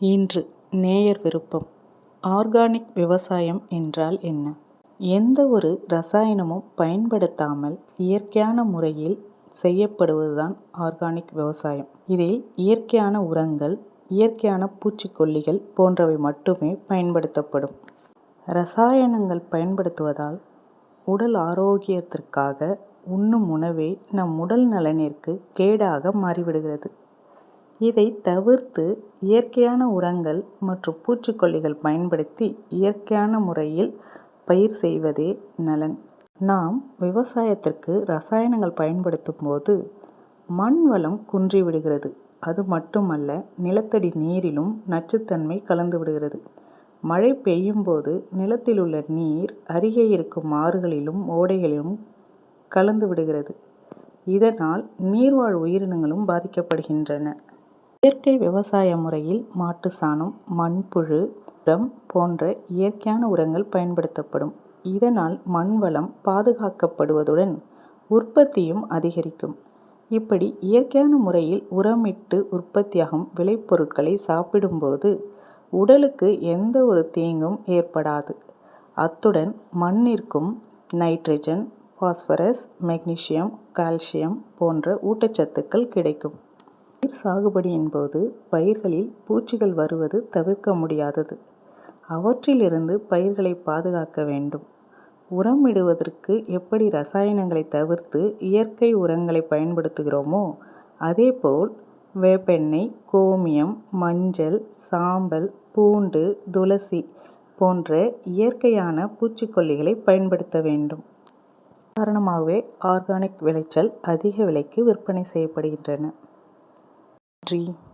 இன்று நேயர் விருப்பம். ஆர்கானிக் விவசாயம் என்றால் என்ன? எந்த ஒரு ரசாயனமும் பயன்படுத்தாமல் இயற்கையான முறையில் செய்யப்படுவது தான் ஆர்கானிக் விவசாயம். இதில் இயற்கையான உரங்கள் இயற்கையான பூச்சிக்கொல்லிகள் போன்றவை மட்டுமே பயன்படுத்தப்படும். ரசாயனங்கள் பயன்படுத்துவதால் உடல் ஆரோக்கியத்திற்காக உண்ணும் உணவே நம் உடல் நலனிற்கு கேடாக மாறிவிடுகிறது. இதை தவிர்த்து இயற்கையான உரங்கள் மற்றும் பூச்சிக்கொல்லிகள் பயன்படுத்தி இயற்கையான முறையில் பயிர் செய்வதே நலன். நாம் விவசாயத்திற்கு ரசாயனங்கள் பயன்படுத்தும் போது மண் வளம் குன்றிவிடுகிறது அது மட்டுமல்ல நிலத்தடி நீரிலும் நச்சுத்தன்மை கலந்து விடுகிறது. மழை பெய்யும் போது நிலத்தில் உள்ள நீர் அருகே இருக்கும் ஆறுகளிலும் ஓடைகளிலும் கலந்து விடுகிறது. இதனால் நீர்வாழ் உயிரினங்களும் பாதிக்கப்படுகின்றன. இயற்கை விவசாய முறையில் மாட்டு சாணம் மண்புழு உரம் போன்ற இயற்கையான உரங்கள் பயன்படுத்தப்படும். இதனால் மண் வளம் பாதுகாக்கப்படுவதுடன் உற்பத்தியும் அதிகரிக்கும். இப்படி இயற்கையான முறையில் உரமிட்டு உற்பத்தியாகும் விளைபொருட்களை சாப்பிடும்போது உடலுக்கு எந்த ஒரு தீங்கும் ஏற்படாது. அத்துடன் மண்ணிற்கும் நைட்ரஜன் பாஸ்பரஸ் மெக்னீசியம் கால்சியம் போன்ற ஊட்டச்சத்துக்கள் கிடைக்கும். பயிர் சாகுபடியின் போது பயிர்களில் பூச்சிகள் வருவது தவிர்க்க முடியாதது. அவற்றிலிருந்து பயிர்களை பாதுகாக்க வேண்டும். உரம் இடுவதற்கு எப்படி ரசாயனங்களை தவிர்த்து இயற்கை உரங்களை பயன்படுத்துகிறோமோ அதேபோல் வேப்பெண்ணெய் கோமியம் மஞ்சள் சாம்பல் பூண்டு துளசி போன்ற இயற்கையான பூச்சிக்கொல்லிகளை பயன்படுத்த வேண்டும். காரணமாகவே ஆர்கானிக் விளைச்சல் அதிக விலைக்கு விற்பனை செய்யப்படுகின்றன. Dream.